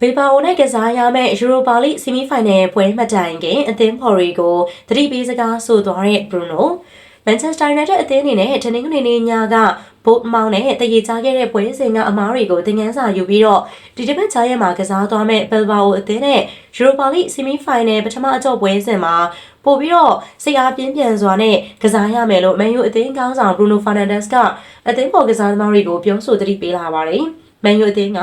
ဘေဘာအိုနဲ့ကစားရမယ့်ယူရိုပါလိဆီမီဖိုင်နယ်ပွဲမှတ်တိုင်ခင်အသင်းဖော်ရီကိုသတိပေးစကားဆိုသွားတဲ့ဘရူနိုမန်ချက်စတာယူနိုက်တက်အသင်းအနေနဲ့တနင်္ဂနွေနေ့ညကဘုတ်မောင်းနဲ့တရေချခဲ့တဲ့ပွဲစဉ်ကအမားတွေကိုတင်ငန်းစာယူပြီးတော့ဒီတစ်ပတ်ချားရဲမှာကစားသွားမဲ့ဘယ်ဘာအိုအသင်းနဲ့ယူရိုပါလိဆီမီဖိုင်နယ်ပထမအကြော့ပွဲစဉ်မှာပို့ပြီးတော့စိတ်အားပြင်းပြန်စွာနဲ့ကစားရမယ်လို့မန်ယူအသင်းကောင်းဆောင်ဘရူနိုဖာနန်ဒက်စ်ကအသင်းပေါ်ကစားသမားတွေကိုပြောဆိုသတိပေးလာပါတယ်။ မန်ယူအသင်းက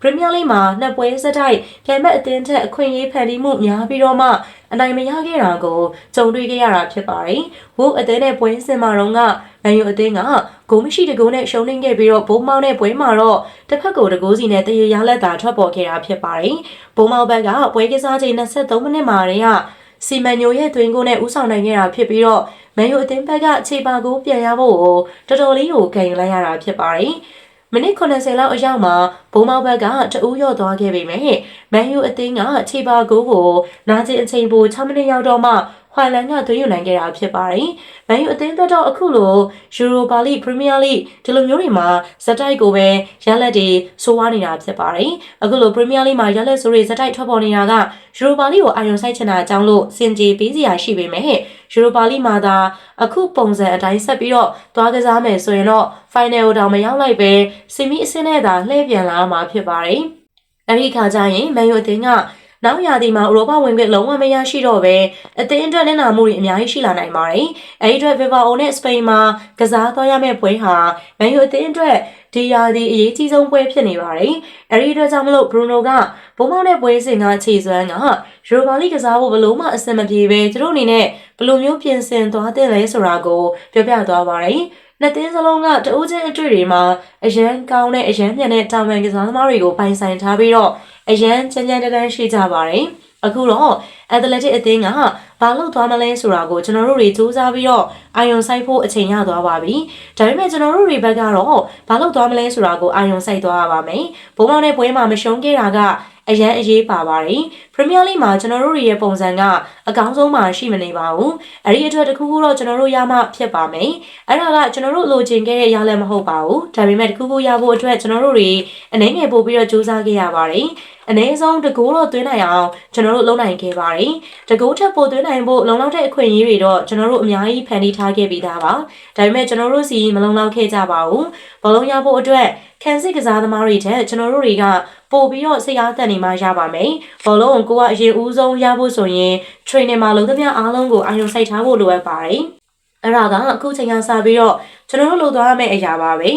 ပရီးမီးယားလိမှာနှစ်ပွဲဆက်တိုက်ပြိုင်ဘက်အသင်းထက်အခွင့်အရေးဖန်တီးမှုများပြီးတော့မှအနိုင်မရခဲ့တာကိုကြုံတွေ့ခဲ့ရတာဖြစ်ပါတယ်။ဝုအသင်းနဲ့ပွဲစဉ်မှာတော့ကမန်ယူအသင်းကဂိုးမရှိတကိုးနဲ့ရှုံးနိမ့်ခဲ့ပြီးတော့ဘုံမောင်းတဲ့ပွဲမှာတော့တစ်ဖက်ကိုတကိုးစီနဲ့တရေရလက်သာထွက်ပေါ်ခဲ့တာဖြစ်ပါတယ်။ဘုံမောင်းဘက်ကပွဲကစားချိန်23မိနစ်မှာတည်းကစီမန်ညိုရဲ့သွင်းကိုနဲ့ဥဆောင်နိုင်ခဲ့တာဖြစ်ပြီးတော့မန်ယူအသင်းဘက်ကခြေပါကိုပြန်ရဖို့ကိုတော်တော်လေးကိုခံယူလိုက်ရတာဖြစ်ပါတယ်။ မိနစ်80လောက်အရောက်မှာဘုံမောက်ဘက်ကတအူးရော့သွားခဲ့ပေမဲ့မန်ယူအသင်းကခြေပါကိုကိုနာကျင်အချိန်ပို6မိနစ်ရောက်တော့မှ ဟွိုင်လန်ကသွင်းယူနိုင်ခဲ့တာဖြစ်ပါတယ်။မန်ယူအသင်းတော့အခုလိုယူရိုပါလိပရီးမီးယားလိဒီလိုမျိုးတွေမှာဇက်တိုက်ကိုပဲရလက်တွေဆိုးဝါးနေတာဖြစ်ပါတယ်။အခုလိုပရီးမီးယားလိမှာရလက်ဆိုးတွေဇက်တိုက်ထွက်ပေါ်နေတာကယူရိုပါလိကိုအာရုံစိုက်ချင်တာအကြောင်းလို့စင်ကြေပေးစရာရှိပေမဲ့ယူရိုပါလိမှာသာအခုပုံစံအတိုင်းဆက်ပြီးတော့သွားကစားမယ်ဆိုရင်တော့ final ကိုတောင်မရောက်လိုက်ပဲစီမီအဆင့်နဲ့သာလှည့်ပြန်လာမှာဖြစ်ပါတယ်။အဲဒီခါကျရင်မန်ယူအသင်းက နောက်ရာသီမှာဥရောပဝင်ခွင့်လုံးဝမရရှိတော့ပဲအသင်းအတွက်လက်နာမှုတွေအများကြီးရှိလာနိုင်ပါတယ်။အဲဒီအတွက်ဗီဗာအိုနဲ့စပိန်မှာကစားသွားရမယ့်ပွဲဟာမန်ယူအသင်းအတွက်ဒီရာသီအရေးကြီးဆုံးပွဲဖြစ်နေပါတယ်။အဲဒီအတွက်ကြောင့်မလို့ဘရူနိုကဘုံမောင်းတဲ့ပွဲစဉ်ကခြေစွမ်းကယူရိုပါလိကစားဖို့ဘလို့မှအဆင်မပြေပဲသူတို့အနေနဲ့ဘလို့မျိုးပြင်ဆင်သွားတဲ့လဲဆိုတာကိုပြောပြသွားပါတယ်။နှစ်သင်းစလုံးကတဦးချင်းအတွေ့တွေမှာအရန်ကောင်းတဲ့အရန်မြန်တဲ့တာဝန်ကစားသမားတွေကိုပိုင်ဆိုင်ထားပြီးတော့ အရန်ချမ်းချမ်းတန်းရှိကြပါတယ်။အခုတော့အက်တလက်တစ်အသင်းက ဘာလို့သွားမလဲဆိုတာကိုကျွန်တော်တို့တွေစူးစမ်းပြီးတော့အာယုံဆိုင်ဖို့အချိန်ရသွားပါပြီ။ဒါပေမဲ့ကျွန်တော်တို့တွေဘက်ကတော့ဘာလို့သွားမလဲဆိုတာကိုအာယုံဆိုင်သွားရပါမယ်။ဘုံမောင်းတဲ့ပွဲမှာမရှုံးခဲ့တာကအရန်အရေးပါပါတယ်ပရီးမီးယားလိမှာကျွန်တော်တို့ရဲ့ပုံစံကအကောင်းဆုံးမှရှိမနေပါဘူးအဲ့ဒီအတွက်တခုခုတော့ကျွန်တော်တို့ရမှဖြစ်ပါမယ်အဲ့ဒါကကျွန်တော်တို့လိုချင်ခဲ့တဲ့ရလဒ်မဟုတ်ပါဘူးဒါပေမဲ့တခုခုရဖို့အတွက်ကျွန်တော်တို့တွေအနေငယ်ပို့ပြီးတော့စူးစမ်းခဲ့ရပါတယ်အနည်းဆုံးတကိုးတော့သွင်းနိုင်အောင်ကျွန်တော်တို့လုပ်နိုင်ခဲ့ပါတယ်။တကိုးထက်ပိုသွင်းနိုင်ဖို့လုံလောက်တဲ့အခွင့်အရေးတွေတော့ကျွန်တော်တို့အများကြီးဖန်တီးထားခဲ့ပြီးသားပါ။ဒါပေမဲ့ကျွန်တော်တို့စီမလုံလောက်ခဲ့ကြပါဘူး။ဘလုံးရဖို့အတွက်ခံစစ်ကစားသမားတွေထက်ကျွန်တော်တို့တွေကပို့ပြီးတော့စိတ်အားတက်နေမှရပါမယ်။ဘောလုံးကိုကအရင်ဦးဆုံးရဖို့ဆိုရင် training မှာလုံးသမျှအားလုံးကိုအာရုံစိုက်ထားဖို့လိုအပ်ပါတယ်။ အဲ့ဒါကအခုချိန်ကစပြီးတော့ကျွန်တော်တို့လုပ်သွားရမယ့်အရာပါပဲ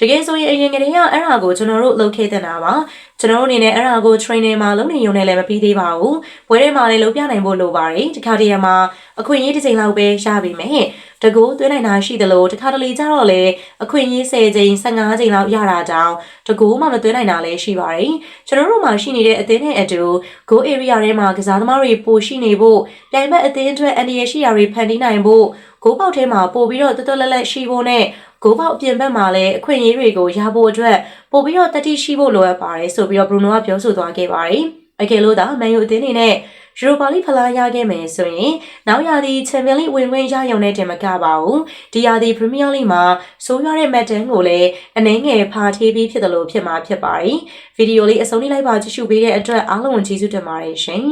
တကယ်ဆိုရင်အရင်ကတည်းကအဲ့ဒါကိုကျွန်တော်တို့လုပ်ခဲ့တဲ့နာပါကျွန်တော်တို့အနေနဲ့အဲ့ဒါကို training မှာလုပ်နေရုံနဲ့လည်းမပြီးသေးပါဘူးဘွဲထဲမှာလည်းလုပ်ပြနိုင်ဖို့လိုပါတယ်တခါတည်းမှာအခွင့်အရေးတစ်ချိန်လောက်ပဲရပါမယ်တကူသွင်းနိုင်တာရှိသလိုတခါတလေကျတော့လေအခွင့်အရေး10ချိန်15ချိန်လောက်ရတာတောင်တကူမှမသွင်းနိုင်တာလည်းရှိပါတယ်ကျွန်တော်တို့မှာရှိနေတဲ့အသင်းနဲ့အတူ go area ထဲမှာကစားသမားတွေပိုရှိနေဖို့ပြိုင်ဘက်အသင်းအတွက်အန်ဒီရရှိရာတွေဖန်တီးနိုင်ဖို့ ဂိုးပေါက်ထဲမှာပို့ပြီးတော့တွတ်တွတ်လက်လက်ရှိဖို့နဲ့ဂိုးပေါက်ပြင်ဘက်မှာလည်းအခွင့်အရေးတွေကိုရဖို့အတွက်ပို့ပြီးတော့တတိရှိဖို့လိုအပ်ပါတယ်ဆိုပြီးတော့ဘရူနိုကပြောဆိုသွားခဲ့ပါတယ်အကယ်လို့သာမန်ယူအသင်းအနေနဲ့ယူရိုပါလိဖလားရခဲ့မယ်ဆိုရင်နောက်ရာသီချန်ပီယံလိဝင်ခွင့်ရရုံနဲ့တင်မကပါဘူးဒီရာသီပရီးမီးယားလိမှာစိုးရွားတဲ့မက်တန်ကိုလည်းအနှဲငယ်ဖာထေးပြီးဖြစ်တယ်လို့ဖြစ်မှာဖြစ်ပါတယ်ဗီဒီယိုလေးအဆုံးလေးလိုက်ပါကြည့်ရှုပေးတဲ့အတွက်အားလုံးကိုကျေးဇူးတင်ပါတယ်ရှင်